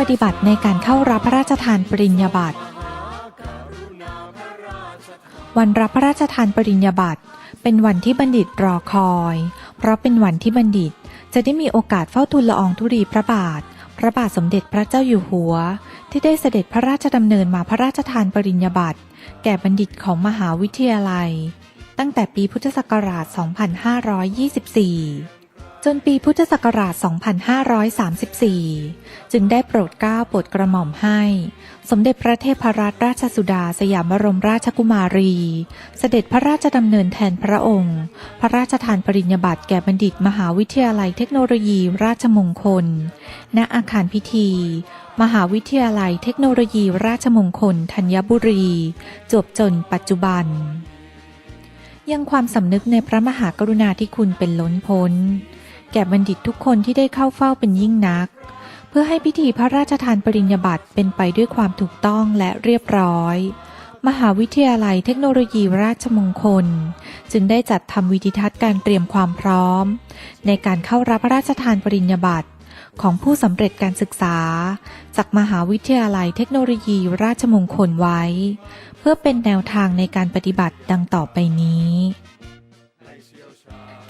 ปฏิบัติในการเข้ารับพระราชทานปริญญาบัตร วันรับพระราชทานปริญญาบัตรเป็นวันที่บัณฑิตรอคอย เพราะเป็นวันที่บัณฑิตจะได้มีโอกาสเฝ้าทูลละอองธุลีพระบาท พระบาทสมเด็จพระเจ้าอยู่หัว ที่ได้เสด็จพระราชดำเนินมาพระราชทานปริญญาบัตรแก่บัณฑิตของมหาวิทยาลัย ตั้งแต่ปีพุทธศักราช 2524 จนปีพุทธศักราช 2534 จึงได้โปรดเกล้าโปรดกระหม่อมให้ สมเด็จพระเทพรัตนราชสุดาสยามบรมราชกุมารี เสด็จพระราชดำเนินแทนพระองค์ พระราชทานปริญญาบัตรแก่บัณฑิตมหาวิทยาลัยเทคโนโลยีราชมงคล ณ อาคารพิธี มหาวิทยาลัยเทคโนโลยีราชมงคลธัญบุรี จบจนปัจจุบัน ยังความสำนึกในพระมหากรุณาธิคุณเป็นล้นพ้น แก่บัณฑิตทุกคนที่ได้เข้าเฝ้าเป็นยิ่งนัก เพื่อให้พิธีพระราชทานปริญญาบัตรเป็นไปด้วยความถูกต้องและเรียบร้อย มหาวิทยาลัยเทคโนโลยีราชมงคล จึงได้จัดทำวิธีทัศน์การเตรียมความพร้อม ในการเข้ารับพระราชทานปริญญาบัตรของผู้สำเร็จการศึกษา จากมหาวิทยาลัยเทคโนโลยีราชมงคลไว้ เพื่อเป็นแนวทางในการปฏิบัติดังต่อไปนี้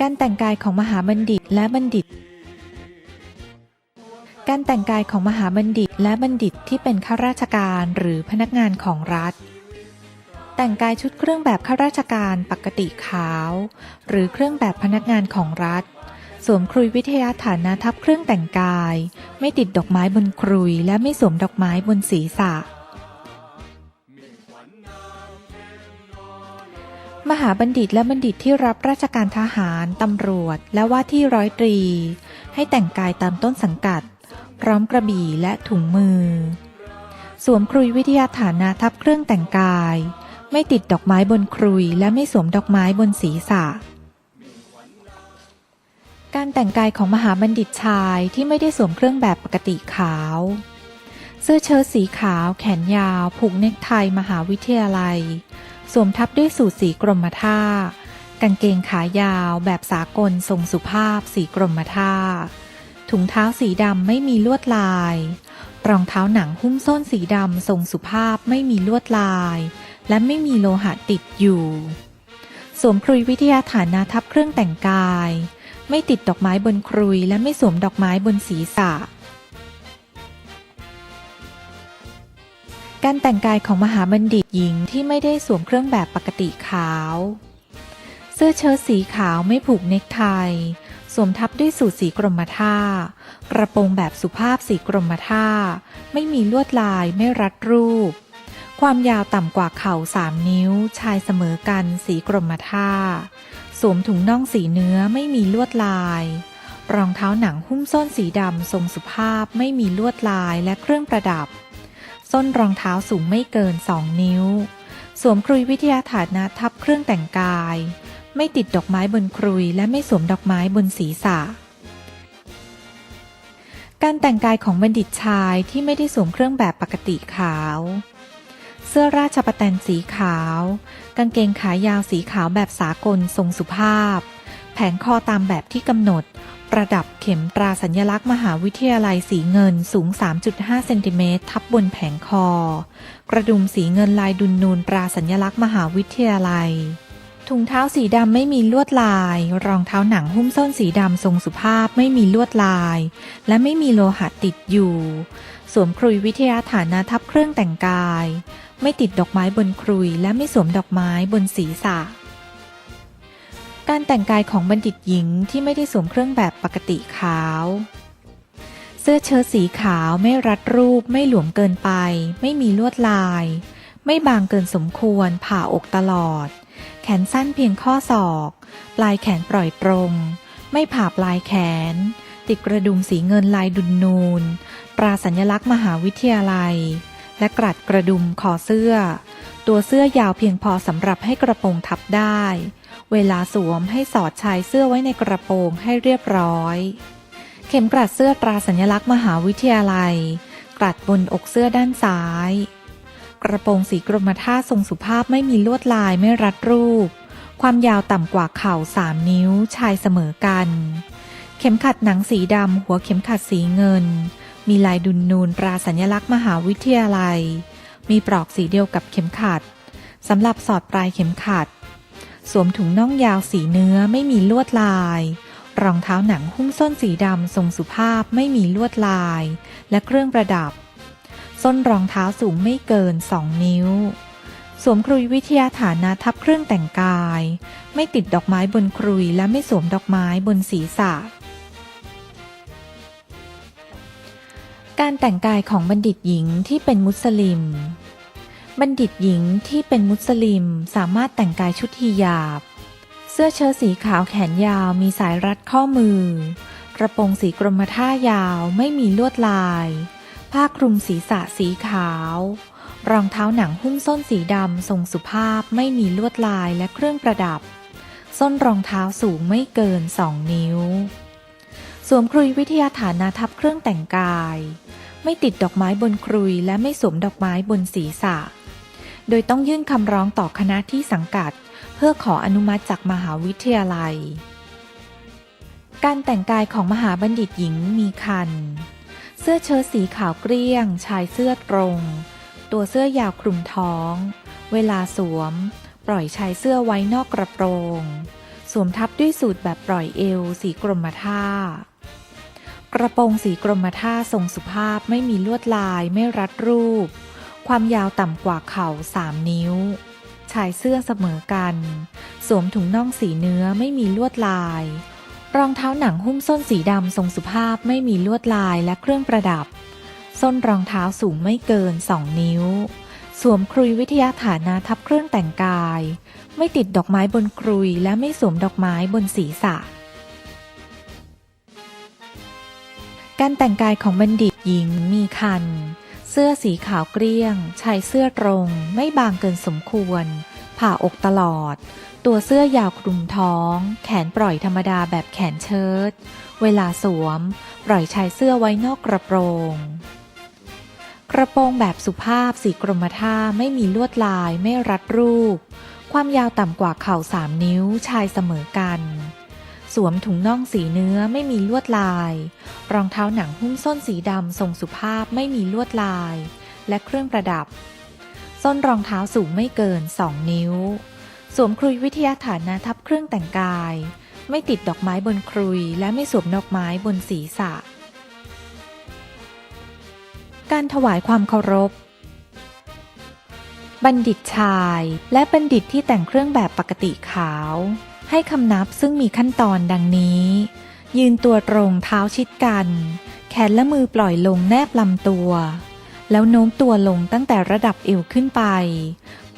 การแต่งกายของมหาบัณฑิตและบัณฑิต การแต่งกายของมหาบัณฑิตและบัณฑิตที่เป็นข้าราชการหรือพนักงานของรัฐ แต่งกายชุดเครื่องแบบข้าราชการปกติขาว หรือเครื่องแบบพนักงานของรัฐ สวมครุยวิทยาฐานะทับเครื่องแต่งกาย ไม่ติดดอกไม้บนครุยและไม่สวมดอกไม้บนศีรษะ มหาบัณฑิตและบัณฑิตที่รับราชการทหาร ตำรวจ และว่าที่ร้อยตรี ให้แต่งกายตามต้นสังกัด พร้อมกระบี่และถุงมือ สวมครุยวิทยาฐานะทับเครื่องแต่งกาย ไม่ติดดอกไม้บนครุยและไม่สวมดอกไม้บนศีรษะ การแต่งกายของมหาบัณฑิตชายที่ไม่ได้สวมเครื่องแบบปกติขาว เสื้อเชิ้ตสีขาว แขนยาว ผูกเนคไทมหาวิทยาลัย สวมทับด้วยสูทสีกรมท่ากางเกงขายาวแบบสากลทรงสุภาพสีกรมท่า ถุงเท้าสีดำไม่มีลวดลาย รองเท้าหนังหุ้มส้นสีดำทรงสุภาพไม่มีลวดลาย และไม่มีโลหะติดอยู่ สวมครุยวิทยาฐานะทับเครื่องแต่งกาย ไม่ติดดอกไม้บนครุยและไม่สวมดอกไม้บนศีรษะ การแต่งกายของมหาบัณฑิตหญิงที่ไม่ได้สวมเครื่องแบบปกติขาว เสื้อเชิ้ตสีขาวไม่ผูกเนคไท สวมทับด้วยสูทสีกรมท่า กระโปรงแบบสุภาพสีกรมท่า ไม่มีลวดลายไม่รัดรูป ความยาวต่ำกว่าเข่าสามนิ้ว ชายเสมอกันสีกรมท่า สวมถุงน่องสีเนื้อไม่มีลวดลายรองเท้าหนังหุ้มส้นสีดำทรงสุภาพไม่มีลวดลายและเครื่องประดับ ส้นรองเท้าสูงไม่เกิน 2 นิ้ว สวมครุยวิทยาฐานะทับเครื่องแต่งกาย ไม่ติดดอกไม้บนครุยและไม่สวมดอกไม้บนศีรษะ การแต่งกายของบัณฑิตชายที่ไม่ได้สวมเครื่องแบบปกติขาว เสื้อราชปะแตนสีขาว กางเกงขายาวสีขาวแบบสากลทรงสุภาพ แผงคอตามแบบที่กำหนด ประดับเข็มตราสัญลักษณ์มหาวิทยาลัยสีเงินสูง 3.5 เซนติเมตรทับบนแผงคอ กระดุมสีเงินลายดุนนูนตราสัญลักษณ์มหาวิทยาลัย ถุงเท้าสีดำไม่มีลวดลาย รองเท้าหนังหุ้มส้นสีดำทรงสุภาพไม่มีลวดลาย และไม่มีโลหะติดอยู่ สวมครุยวิทยาฐานะทับเครื่องแต่งกาย ไม่ติดดอกไม้บนครุยและไม่สวมดอกไม้บนศีรษะ การแต่งกายของบัณฑิตหญิงที่ไม่ได้สวมเครื่องแบบปกติขาว เสื้อเชิ้ตสีขาวไม่รัดรูป ไม่หลวมเกินไป ไม่มีลวดลาย ไม่บางเกินสมควร ผ่าอกตลอด แขนสั้นเพียงข้อศอก ปลายแขนปล่อยตรง ไม่ผ่าปลายแขน ติดกระดุมสีเงินลายดุนนูน ตราสัญลักษณ์มหาวิทยาลัย และกรัดกระดุมคอเสื้อ ตัวเสื้อยาวเพียงพอสำหรับให้กระโปรงทับได้ เวลาสวมให้สอดชายเสื้อไว้ในกระโปรงให้เรียบร้อย เข็มกลัดเสื้อตราสัญลักษณ์มหาวิทยาลัย กลัดบนอกเสื้อด้านซ้าย กระโปรงสีกรมท่าทรงสุภาพไม่มีลวดลายไม่รัดรูป ความยาวต่ำกว่าเข่าสามนิ้วชายเสมอกัน เข็มขัดหนังสีดำหัวเข็มขัดสีเงิน มีลายดุนนูนตราสัญลักษณ์มหาวิทยาลัย มีปลอกสีเดียวกับเข็มขัดสำหรับสอดปลายเข็มขัด สวมถุงน่องยาวสีเนื้อไม่มีลวดลาย รองเท้าหนังหุ้มส้นสีดำทรงสุภาพไม่มีลวดลาย และเครื่องประดับ ส้นรองเท้าสูงไม่เกิน2นิ้ว สวมครุยวิทยาฐานะทับเครื่องแต่งกาย ไม่ติดดอกไม้บนครุยและไม่สวมดอกไม้บนศีรษะการแต่งกายของบัณฑิตหญิงที่เป็นมุสลิม บัณฑิตหญิงที่เป็นมุสลิมสามารถแต่งกายชุดฮิญาบ เสื้อเชิ้ตสีขาวแขนยาวมีสายรัดข้อมือ กระโปรงสีกรมท่ายาวไม่มีลวดลาย ผ้าคลุมศีรษะสีขาว รองเท้าหนังหุ้มส้นสีดำทรงสุภาพไม่มีลวดลายและเครื่องประดับ ส้นรองเท้าสูงไม่เกิน2นิ้ว สวมครุยวิทยาฐานะทับเครื่องแต่งกายไม่ติดดอกไม้บนครุยและไม่สวมดอกไม้บนศีรษะ โดยต้องยื่นคำร้องต่อคณะที่สังกัด เพื่อขออนุมัติจากมหาวิทยาลัย การแต่งกายของมหาบัณฑิตหญิงมีคัน เสื้อเชิ้ตสีขาวเกลี้ยง ชายเสื้อตรง ตัวเสื้อยาวคลุมท้อง เวลาสวม ปล่อยชายเสื้อไว้นอกกระโปรง สวมทับด้วยสูทแบบปล่อยเอว สีกรมท่ากระโปรงสีกรมท่าทรงสุภาพไม่มีลวดลายไม่รัดรูป ความยาวต่ำกว่าเข่า3นิ้ว ชายเสื้อเสมอกัน สวมถุงน่องสีเนื้อไม่มีลวดลาย รองเท้าหนังหุ้มส้นสีดำทรงสุภาพไม่มีลวดลายและเครื่องประดับ ส้นรองเท้าสูงไม่เกิน2นิ้ว สวมครุยวิทยาฐานะทับเครื่องแต่งกาย ไม่ติดดอกไม้บนครุยและไม่สวมดอกไม้บนศีรษะการแต่งกายของบัณฑิตหญิงมีคัน เสื้อสีขาวเกลี้ยง ชายเสื้อตรง ไม่บางเกินสมควร ผ่าอกตลอด ตัวเสื้อยาวคลุมท้อง แขนปล่อยธรรมดาแบบแขนเชิ้ต เวลาสวม ปล่อยชายเสื้อไว้นอกกระโปรง กระโปรงแบบสุภาพสีกรมท่าไม่มีลวดลายไม่รัดรูป ความยาวต่ำกว่าเข่าสามนิ้วชายเสมอกัน สวมถุงน่องสีเนื้อไม่มีลวดลาย รองเท้าหนังหุ้มส้นสีดำทรงสุภาพไม่มีลวดลาย และเครื่องประดับ ส้นรองเท้าสูงไม่เกิน 2 นิ้ว สวมครุยวิทยาฐานะทับเครื่องแต่งกาย ไม่ติดดอกไม้บนครุย และไม่สวมดอกไม้บนศีรษะ การถวายความเคารพ บัณฑิตชาย และบัณฑิตที่แต่งเครื่องแบบปกติขาว ให้คำนับซึ่งมีขั้นตอนดังนี้ ยืนตัวตรงเท้าชิดกัน แขนและมือปล่อยลงแนบลำตัว แล้วโน้มตัวลงตั้งแต่ระดับเอวขึ้นไป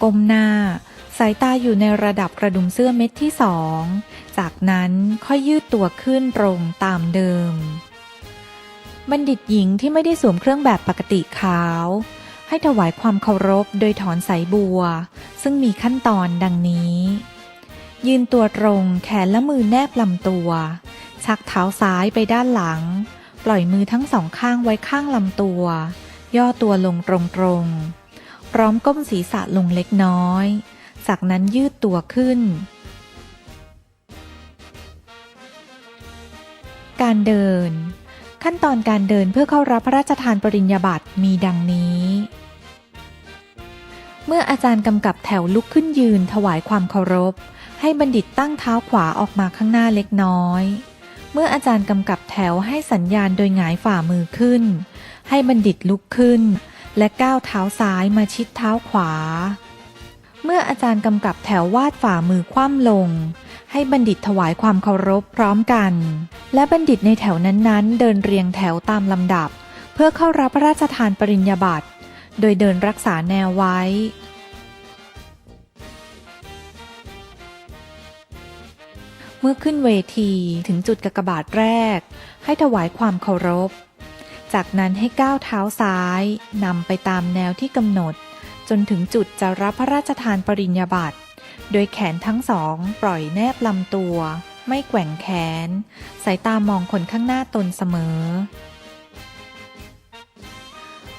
ก้มหน้า สายตาอยู่ในระดับกระดุมเสื้อเม็ดที่สอง จากนั้นค่อยยืดตัวขึ้นตรงตามเดิม บัณฑิตหญิงที่ไม่ได้สวมเครื่องแบบปกติขาว ให้ถวายความเคารพโดยถอนสายบัว ซึ่งมีขั้นตอนดังนี้ ยืนตัวตรงแขนและมือแนบลำตัว ชักเท้าซ้ายไปด้านหลัง ปล่อยมือทั้งสองข้างไว้ข้างลำตัว ย่อตัวลงตรงๆ พร้อมก้มศีรษะลงเล็กน้อย จากนั้นยืดตัวขึ้น การเดิน ขั้นตอนการเดินเพื่อเข้ารับพระราชทานปริญญาบัตรมีดังนี้เมื่ออาจารย์กำกับแถวลุกขึ้นยืนถวายความเคารพ ให้บัณฑิตตั้งเท้าขวาออกมาข้างหน้าเล็กน้อย เมื่ออาจารย์กำกับแถวให้สัญญาณโดยหงายฝ่ามือขึ้น ให้บัณฑิตลุกขึ้น และก้าวเท้าซ้ายมาชิดเท้าขวา เมื่ออาจารย์กำกับแถววาดฝ่ามือคว่ำลง ให้บัณฑิตถวายความเคารพพร้อมกัน และบัณฑิตในแถวนั้นๆ เดินเรียงแถวตามลำดับ เพื่อเข้ารับพระราชทานปริญญาบัตรโดยเดินรักษาแนวไว้ เมื่อขึ้นเวทีถึงจุดกากบาทแรก ให้ถวายความเคารพ จากนั้นให้ก้าวเท้าซ้ายนำไปตามแนวที่กำหนด จนถึงจุดจะรับพระราชทานปริญญาบัตรโดยแขนทั้งสองปล่อยแนบลำตัว ไม่แกว่งแขน สายตามองคนข้างหน้าตนเสมอ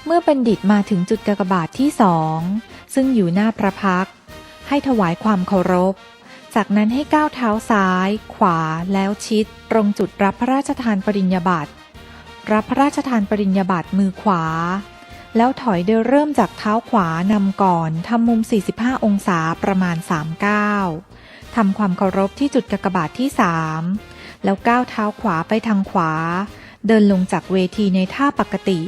เมื่อบัณฑิตมาถึงจุดกากบาทที่สองซึ่งอยู่หน้าพระพัก ให้ถวายความเคารพ จากนั้นให้ก้าวเท้าซ้าย ขวาแล้วชิด ตรงจุดรับพระราชทานปริญญาบัตร รับพระราชทานปริญญาบัตรมือขวา แล้วถอยโดยเริ่มจากเท้าขวานำก่อนทำมุม 45 องศาประมาณ3ก้าวทำความเคารพที่จุดกากบาทที่ 3 แล้วก้าวเท้าขวาไปทางขวา เดินลงจากเวทีในท่าปกติ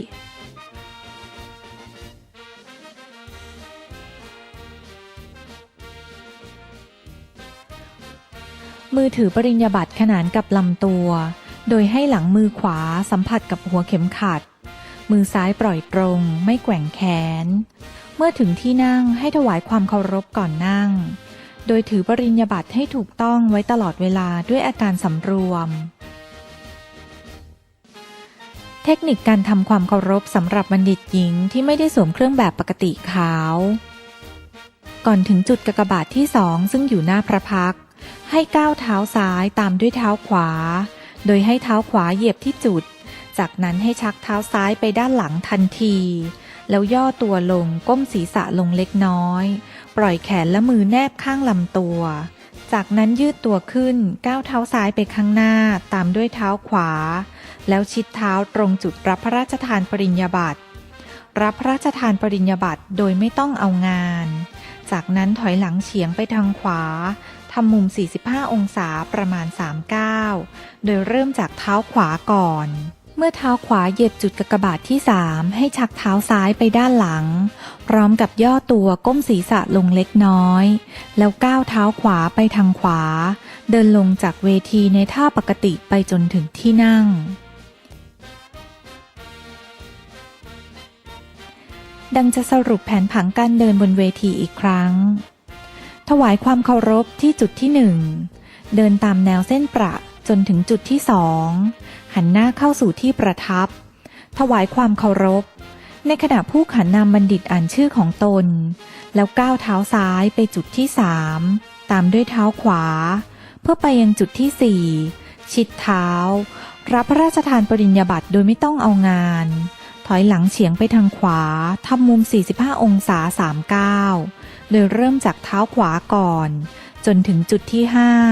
มือถือปริญญาบัตรขนานกับลำตัว โดยให้หลังมือขวาสัมผัสกับหัวเข็มขัด มือซ้ายปล่อยตรง ไม่แกว่งแขน เมื่อถึงที่นั่งให้ถวายความเคารพก่อนนั่ง โดยถือปริญญาบัตรให้ถูกต้องไว้ตลอดเวลาด้วยอาการสำรวม เทคนิคการทำความเคารพสำหรับบัณฑิตหญิงที่ไม่ได้สวมเครื่องแบบปกติขาว ก่อนถึงจุดกากบาทที่สองซึ่งอยู่หน้าพระพัก ให้ก้าวเท้าซ้ายตามด้วยเท้าขวา โดยให้เท้าขวาเหยียบที่จุด จากนั้นให้ชักเท้าซ้ายไปด้านหลังทันที แล้วย่อตัวลงก้มศีรษะลงเล็กน้อย ปล่อยแขนและมือแนบข้างลำตัว จากนั้นยืดตัวขึ้นก้าวเท้าซ้ายไปข้างหน้าตามด้วยเท้าขวา แล้วชิดเท้าตรงจุดรับพระราชทานปริญญาบัตรรับพระราชทานปริญญาบัตรโดยไม่ต้องเอางาน จากนั้นถอยหลังเฉียงไปทางขวา ทำมุม 45 องศาประมาณ3ก้าวโดยเริ่มจากเท้าขวาก่อน เมื่อเท้าขวาเหยียบจุดกากบาทที่ 3 ให้ชักเท้าซ้ายไปด้านหลัง พร้อมกับย่อตัวก้มศีรษะลงเล็กน้อย แล้วก้าวเท้าขวาไปทางขวา เดินลงจากเวทีในท่าปกติไปจนถึงที่นั่งดังจะสรุปแผนผังการเดินบนเวทีอีกครั้ง ถวายความเคารพที่จุดที่หนึ่งเดินตามแนวเส้นประจนถึงจุดที่สองหันหน้าเข้าสู่ที่ประทับ ถวายความเคารพ ในขณะผู้ขันนามบัณฑิตอ่านชื่อของตน แล้วก้าวเท้าซ้ายไปจุดที่สามตามด้วยเท้าขวา เพื่อไปยังจุดที่สี่ชิดเท้า รับพระราชทานปริญญาบัตรโดยไม่ต้องเอางาน ถอยหลังเฉียงไปทางขวาทำมุม 45 องศา3ก้าว โดยเริ่มจากเท้าขวาก่อน จนถึงจุดที่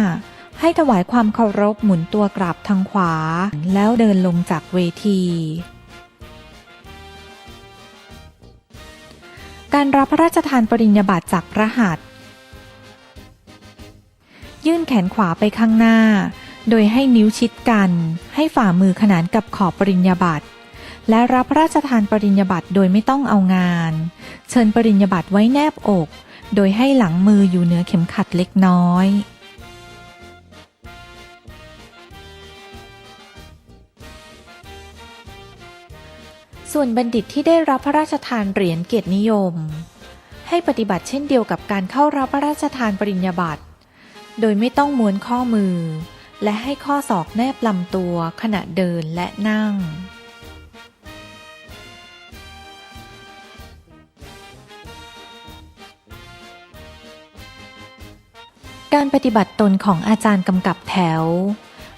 5 ให้ถวายความเคารพหมุนตัวกลับทางขวา แล้วเดินลงจากเวที การรับพระราชทานปริญญาบัตรจากพระหัตถ์ยื่นแขนขวาไปข้างหน้า โดยให้นิ้วชิดกัน ให้ฝ่ามือขนานกับขอบปริญญาบัตร และรับพระราชทานปริญญาบัตรโดยไม่ต้องเอางาน เชิญปริญญาบัตรไว้แนบอก โดยให้หลังมืออยู่เหนือเข็มขัดเล็กน้อยส่วนบัณฑิตที่ได้รับพระราชทานเหรียญเกียรตินิยม ให้ปฏิบัติเช่นเดียวกับการเข้ารับพระราชทานปริญญาบัตร โดยไม่ต้องม้วนข้อมือ และให้ข้อศอกแนบลำตัวขณะเดินและนั่ง การปฏิบัติตนของอาจารย์กำกับแถว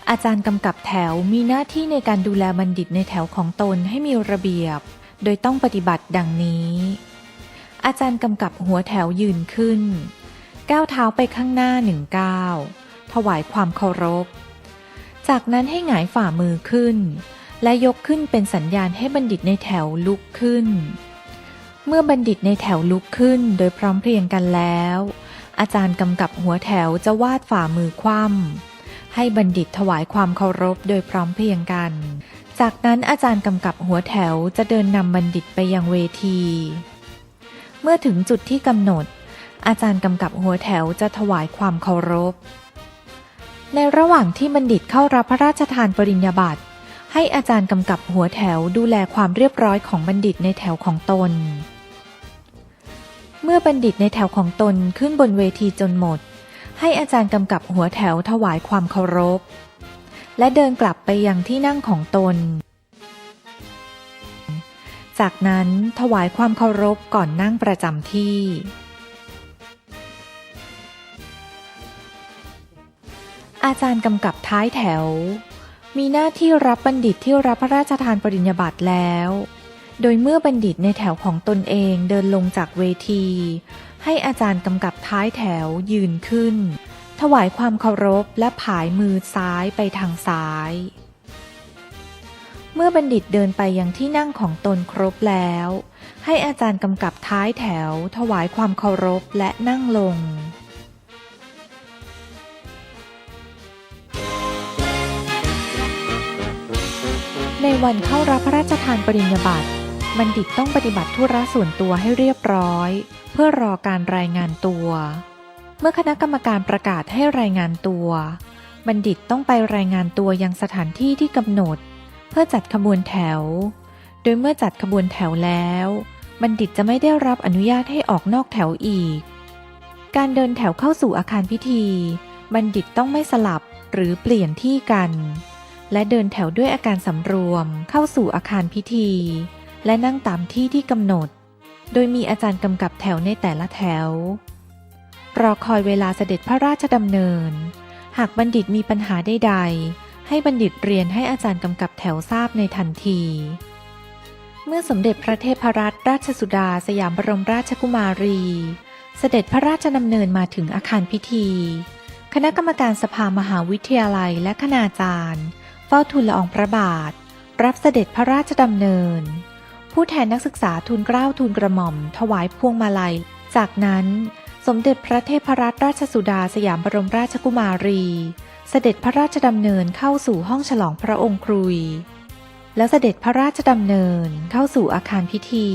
อาจารย์กำกับแถวมีหน้าที่ในการดูแลบัณฑิตในแถวของตนให้มีระเบียบ โดยต้องปฏิบัติดังนี้ อาจารย์กำกับหัวแถวยืนขึ้น ก้าวเท้าไปข้างหน้าหนึ่งก้าวถวายความเคารพ จากนั้นให้หงายฝ่ามือขึ้น และยกขึ้นเป็นสัญญาณให้บัณฑิตในแถวลุกขึ้น เมื่อบัณฑิตในแถวลุกขึ้นโดยพร้อมเพรียงกันแล้ว อาจารย์กำกับหัวแถวจะวาดฝ่ามือคว่ำให้บัณฑิตถวายความเคารพโดยพร้อมเพรียงกัน จากนั้นอาจารย์กำกับหัวแถวจะเดินนำบัณฑิตไปยังเวที เมื่อถึงจุดที่กำหนด อาจารย์กำกับหัวแถวจะถวายความเคารพ ในระหว่างที่บัณฑิตเข้ารับพระราชทานปริญญาบัตรให้อาจารย์กำกับหัวแถวดูแลความเรียบร้อยของบัณฑิตในแถวของตน เมื่อบัณฑิตในแถวของตนขึ้นบนเวทีจนหมด ให้อาจารย์กำกับหัวแถวถวายความเคารพ และเดินกลับไปยังที่นั่งของตน จากนั้นถวายความเคารพก่อนนั่งประจำที่ อาจารย์กำกับท้ายแถว มีหน้าที่รับบัณฑิตที่รับพระราชทานปริญญาบัตรแล้ว โดยเมื่อบัณฑิตในแถวของตนเองเดินลงจากเวที ให้อาจารย์กำกับท้ายแถวยืนขึ้น ถวายความเคารพและผายมือซ้ายไปทางซ้าย เมื่อบัณฑิตเดินไปยังที่นั่งของตนครบแล้ว ให้อาจารย์กำกับท้ายแถว ถวายความเคารพและนั่งลงในวันเข้ารับพระราชทานปริญญาบัตร บัณฑิตต้องปฏิบัติธุระส่วนตัวให้เรียบร้อย เพื่อรอการรายงานตัว เมื่อคณะกรรมการประกาศให้รายงานตัว บัณฑิตต้องไปรายงานตัวยังสถานที่ที่กำหนด เพื่อจัดขบวนแถว โดยเมื่อจัดขบวนแถวแล้ว บัณฑิตจะไม่ได้รับอนุญาตให้ออกนอกแถวอีก การเดินแถวเข้าสู่อาคารพิธี บัณฑิตต้องไม่สลับหรือเปลี่ยนที่กัน และเดินแถวด้วยอาการสำรวมเข้าสู่อาคารพิธี และนั่งตามที่ที่กำหนด โดยมีอาจารย์กำกับแถวในแต่ละแถว รอคอยเวลาเสด็จพระราชดำเนิน หากบัณฑิตมีปัญหาใดๆ ให้บัณฑิตเรียนให้อาจารย์กำกับแถวทราบในทันที เมื่อสมเด็จพระเทพรัตนราชสุดาสยามบรมราชกุมารี เสด็จพระราชดำเนินมาถึงอาคารพิธี คณะกรรมการสภามหาวิทยาลัยและคณาจารย์ เฝ้าทูลละอองพระบาท รับเสด็จพระราชดำเนิน ผู้แทนนักศึกษาทูลเกล้าทูลกระหม่อม ถวายพวงมาลัย จากนั้นสมเด็จพระเทพรัตนราชสุดาสยามบรมราชกุมารี เสด็จพระราชดำเนินเข้าสู่ห้องฉลองพระองค์ครุย แล้วเสด็จพระราชดำเนินเข้าสู่อาคารพิธี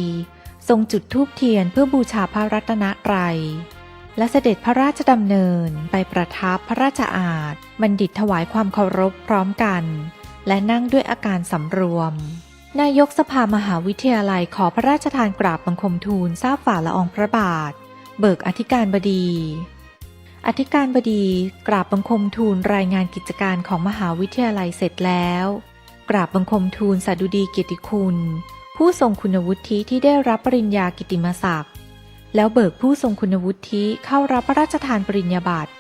ทรงจุดธูปเทียนเพื่อบูชาพระรัตนตรัยและเสด็จพระราชดำเนินไปประทับพระราชอาณบัณฑิตถวายความเคารพพร้อมกัน และนั่งด้วยอาการสำรวม นายกสภามหาวิทยาลัยขอพระราชทานกราบบังคมทูลทราบฝ่าละอองพระบาท เบิกอธิการบดี อธิการบดีกราบบังคมทูลรายงานกิจการของมหาวิทยาลัยเสร็จแล้ว กราบบังคมทูลสดุดีเกียรติคุณ ผู้ทรงคุณวุฒิที่ได้รับปริญญากิตติมศักดิ์แล้วเบิกผู้ทรงคุณวุฒิเข้ารับพระราชทานปริญญาบัตร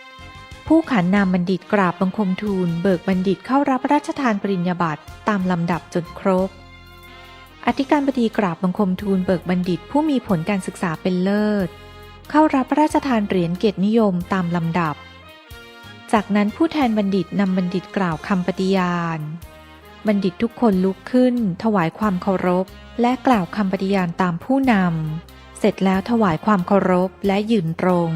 ผู้ขันนามบัณฑิตกราบบังคมทูล เบิกบัณฑิตเข้ารับพระราชทานปริญญาบัตรตามลำดับจนครบ อธิการบดีกราบบังคมทูลเบิกบัณฑิตผู้มีผลการศึกษาเป็นเลิศ เข้ารับพระราชทานเหรียญเกียรตินิยมตามลำดับ จากนั้นผู้แทนบัณฑิตนำบัณฑิตกล่าวคำปฏิญาณ บัณฑิตทุกคนลุกขึ้น ถวายความเคารพ และกล่าวคำปฏิญาณตามผู้นำ เสร็จแล้วถวายความเคารพและยืนตรง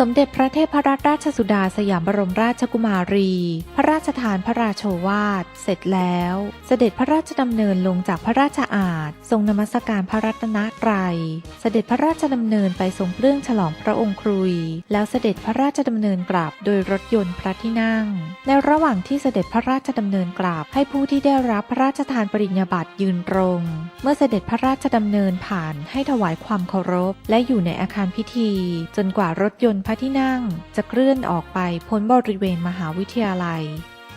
สมเด็จพระเทพรัตนราชสุดาสยามบรมราชกุมารี พระราชทานพระราโชวาท เสร็จแล้ว เสด็จพระราชดำเนินลงจากพระราชอาณทรงนมัสการพระรัตนตรัย เสด็จพระราชดำเนินไปทรงเครื่องฉลองพระองค์ครุย แล้วเสด็จพระราชดำเนินกราบโดยรถยนต์พระที่นั่งในระหว่างที่เสด็จพระราชดำเนินกราบให้ผู้ที่ได้รับพระราชทานปริญญาบัตรยืนตรง เมื่อเสด็จพระราชดำเนินผ่านให้ถวายความเคารพ และอยู่ในอาคารพิธี จนกว่ารถยนต์พระที่นั่งจะเคลื่อนออกไปพ้นบริเวณมหาวิทยาลัย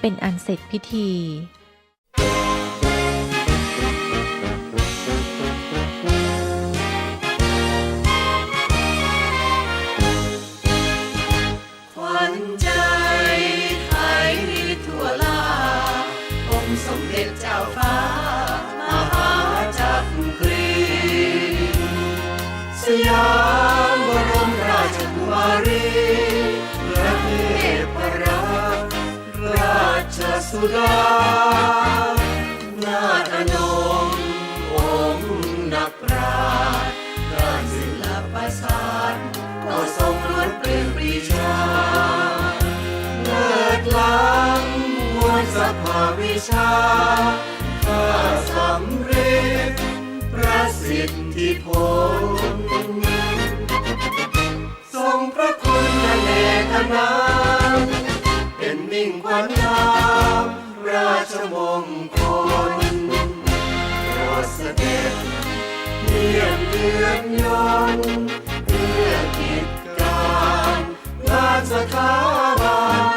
เป็นอันเสร็จพิธี สุดา นาถอนงองค์นักปราชญ์ด้านศิลปศาสตร์ก็ทรงล้วนเปลี่ยนปรีชาเลิศล้ำมวลสภาวิชาข้าสำเร็จประสิทธิผลทรงพระคุณและเนตนาเป็นมิ่งขวัญงา ราชมงคลโปรดเสด็จเยี่ยมเยือนยนเพื่อกิจการงานสถาราน